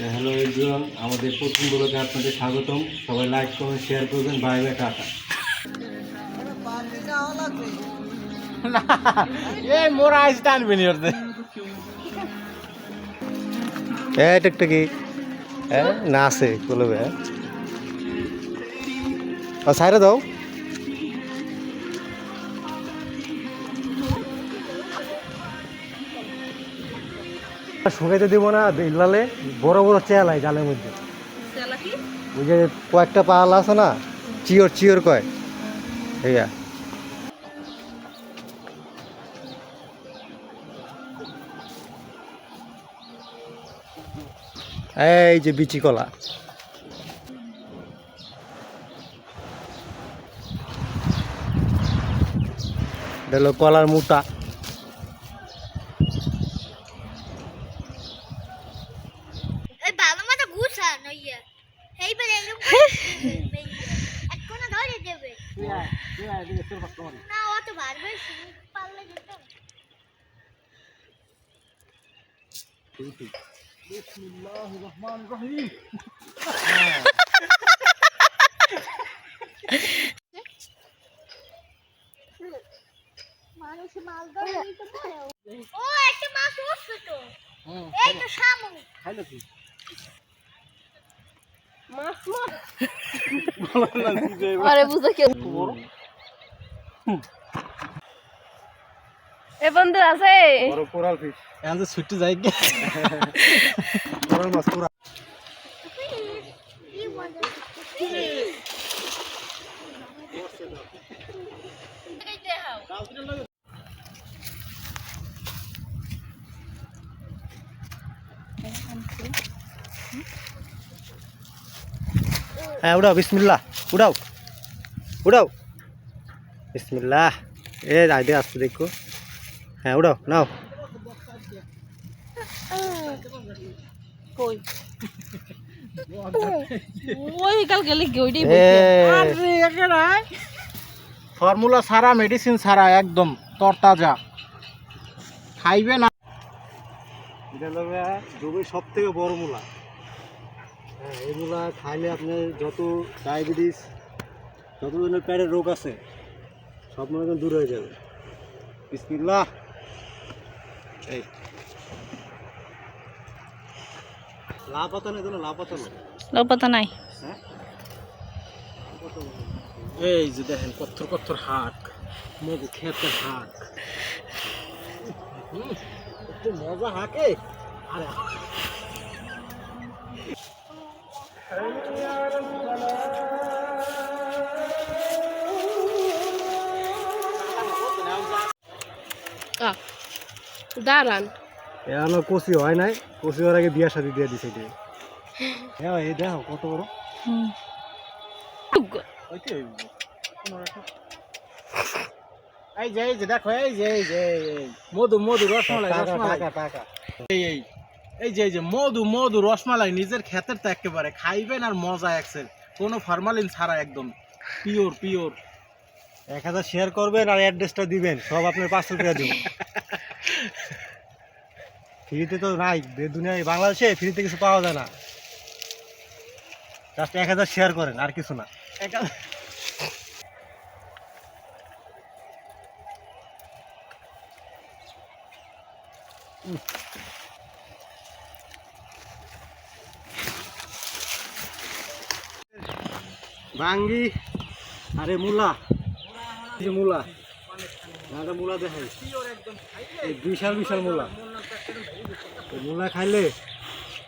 Hello everyone আমাদের প্রথম ব্লগে আপনাদের স্বাগতম। সবাই লাইক কমেন্ট শেয়ার করবেন। বাই বাই টাটা। এ মোরা আইস টানবি নি ওর হ্যাঁ টেকটেকি হ্যাঁ না আছে বলবে সাইরে দাও। শুকাইতে দিব না ইল্লালে বড় বড় চেয়ালাই জালের মধ্যে। ওই যে কয়েকটা পাল আছে না চিওর চিওর কয়। এইয়া। এই যে বিচি কলা। কলার মুটা। মানুষ মাল ধরে নিতে পারে ও একটা মাছ উঠছে তো। এই তো শামুক। খাইলো কি? আরে বুঝো কেউ এ বন্ধু আছে? বড় কোরাল ফিশ এখন তো ছুটতে যাই গে কোরাল মাছ কোরাল। কি মজা হ্যাঁ উড়াও বিসমিল্লাহ উড়াও উড়াও। বিসমিল্লাহ এ আইডে আসছে দেখো। হ্যাঁ উড়াও নাও। কই? ওই কাল গেলে কি ওইটাই এ, ফর্মুলা সারা মেডিসিন ছাড়া একদম তরতাজা। খাইবে না। এটা সব থেকে বড় মূলা। হ্যাঁ এই খাইলে আপনার যত ডায়াবেটিস যত ধরনের পেটের রোগ আছে সব মনে করেন দূর হয়ে যাবে। বিসমিল্লাহ। এই। লাপাতা নেই কোনো? লাপাতা নেই? লোপাতা নাই। হ্যাঁ? এই যে দেখেন কত্থর কত্থর হাট মগু খেতে হাট হুম, একটু মজা হাকে? আরে দাঁড়ান। এখনও কষি হয় নাই কষি হওয়ার আগে বিয়া শাদি দিয়ে দিছে এটি হ্যাঁ এই দেখো কত বড়। এই যে এই যে দেখো এই যে এই যে। মধু মধু রসমালাই টাকা রসমালাই। টাকা টাকা। এই এই। এই যে এই যে মধু মধু রসমালাই নিজের ক্ষেতের তো একেবারে। খাইবেন আর মজা একসেল কোনো ফরমালিন ছাড়া একদম। Pure pure. এক হাজার শেয়ার করবেন আর অ্যাড্রেসটা দিবেন। সব আপনার পাঁচশো টাকা দেবো। ফ্রিতে তো নাই। দুনিয়ায় বাংলাদেশে ফ্রিতে কিছু পাওয়া যায় না। জাস্ট এক হাজার শেয়ার করেন আর কিছু না। ভাঙ্গি। আরে মূলা। মূলা। একটা মূলা দেখাই এই বিশাল বিশাল মূলা। মূলা খাইলে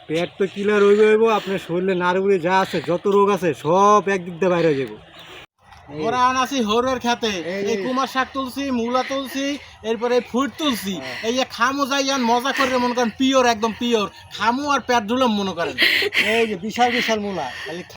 পেট তো কিলার রইব হইব আপনার শরীরে নাড়ুড়ে যা আছে যত রোগ আছে সব একদিক দিয়ে বাইরে যাব। এই- ওরা আনাছি হরের খেতে। এই- এই কুমার শাক তুলছি মূলা তুলছি এরপরে ফুট তুলছি। এই যে খামো যাইয়ান মজা করে মনে করেন পিওর একদম পিওর। খামু আর পেট ধুলাম মনে করেন। এই যে বিশাল বিশাল মূলা। খালি